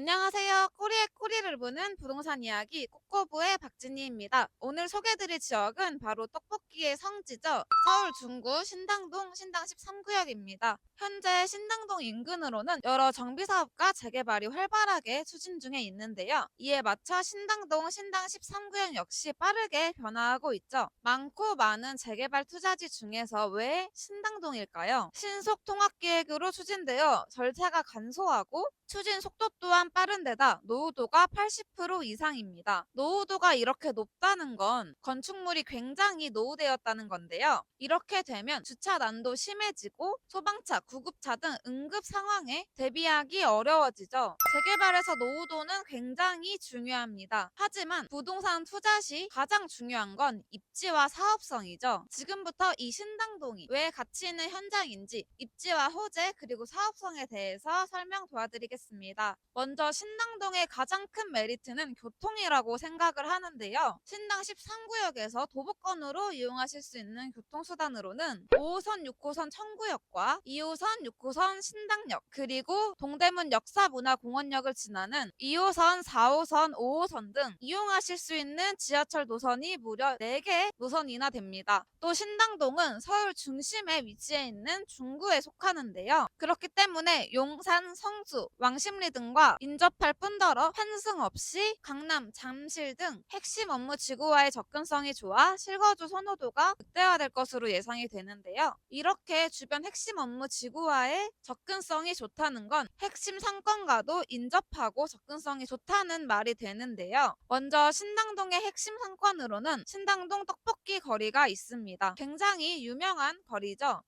안녕하세요. 꼬리에 꼬리를 무는 부동산 이야기 꼬꼬부의 박진희입니다. 오늘 소개드릴 지역은 바로 떡볶이의 성지죠. 서울 중구 신당동 신당 13구역입니다. 현재 신당동 인근으로는 여러 정비 사업과 재개발이 활발하게 추진 중에 있는데요. 이에 맞춰 신당동 신당 13구역 역시 빠르게 변화하고 있죠. 많고 많은 재개발 투자지 중에서 왜 신당동일까요? 신속 통합 계획으로 추진되어 절차가 간소하고 추진 속도 또한 빠른 데다 노후도가 80% 이상입니다. 노후도가 이렇게 높다는 건 건축물이 굉장히 노후되었다는 건데요. 이렇게 되면 주차 난도 심해지고 소방차, 구급차 등 응급 상황에 대비하기 어려워지죠. 재개발에서 노후도는 굉장히 중요합니다. 하지만 부동산 투자 시 가장 중요한 건 입지와 사업성이죠. 지금부터 이 신당동이 왜 가치 있는 현장인지 입지와 호재 그리고 사업성에 대해서 설명 도와드리겠습니다. 먼저 신당동의 가장 큰 메리트는 교통이라고 생각을 하는데요. 신당 13구역에서 도보권으로 이용하실 수 있는 교통수단으로는 5호선, 6호선 청구역과 2호선, 6호선 신당역 그리고 동대문 역사문화공원역을 지나는 2호선, 4호선, 5호선 등 이용하실 수 있는 지하철 노선이 무려 4개 노선이나 됩니다. 또 신당동은 서울 중심에 위치해 있는 중구에 속하는데요. 그렇기 때문에 용산, 성수, 왕십리 등과 인접할 뿐더러 환승 없이 강남, 잠실 등 핵심 업무 지구와의 접근성이 좋아 실거주 선호도가 극대화될 것으로 예상이 되는데요. 이렇게 주변 핵심 업무 지구와의 접근성이 좋다는 건 핵심 상권과도 인접하고 접근성이 좋다는 말이 되는데요. 먼저 신당동의 핵심 상권으로는 신당동 떡볶이 거리가 있습니다. 굉장히 유명한 거리죠.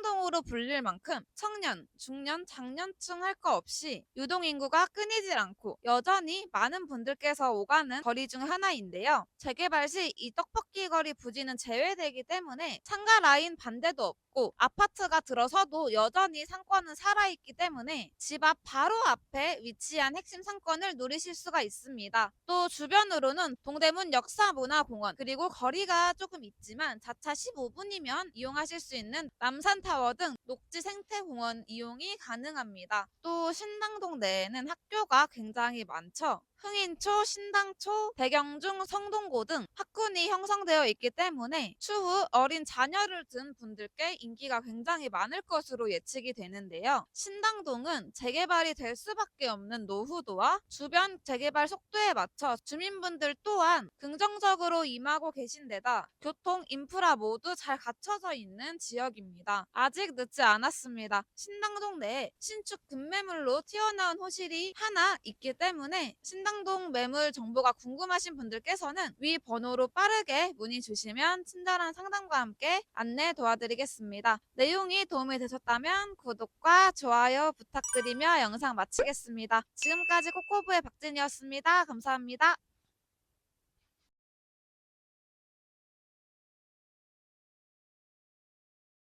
힙당동으로 불릴 만큼 청년, 중년, 장년층 할 거 없이 유동 인구가 끊이질 않고 여전히 많은 분들께서 오가는 거리 중 하나인데요. 재개발 시 이 떡볶이 거리 부지는 제외되기 때문에 상가 라인 반대도 없고 아파트가 들어서도 여전히 상권은 살아있기 때문에 집 앞 바로 앞에 위치한 핵심 상권을 누리실 수가 있습니다. 또 주변으로는 동대문 역사문화공원 그리고 거리가 조금 있지만 자차 15분이면 이용하실 수 있는 남산 타워 등 녹지 생태공원 이용이 가능합니다. 또 신당동 내에는 학교가 굉장히 많죠. 흥인초, 신당초, 백영중, 성동고 등 학군이 형성되어 있기 때문에 추후 어린 자녀를 둔 분들께 인기가 굉장히 많을 것으로 예측이 되는데요. 신당동은 재개발이 될 수밖에 없는 노후도와 주변 재개발 속도에 맞춰 주민분들 또한 긍정적으로 임하고 계신 데다 교통, 인프라 모두 잘 갖춰져 있는 지역입니다. 아직 늦지 않았습니다. 신당동 내에 신축 급매물로 튀어나온 호실이 하나 있기 때문에 신당 신당동 매물 정보가 궁금하신 분들께서는 위 번호로 빠르게 문의 주시면 친절한 상담과 함께 안내 도와드리겠습니다. 내용이 도움이 되셨다면 구독과 좋아요 부탁드리며 영상 마치겠습니다. 지금까지 코코부의 박진이었습니다. 감사합니다.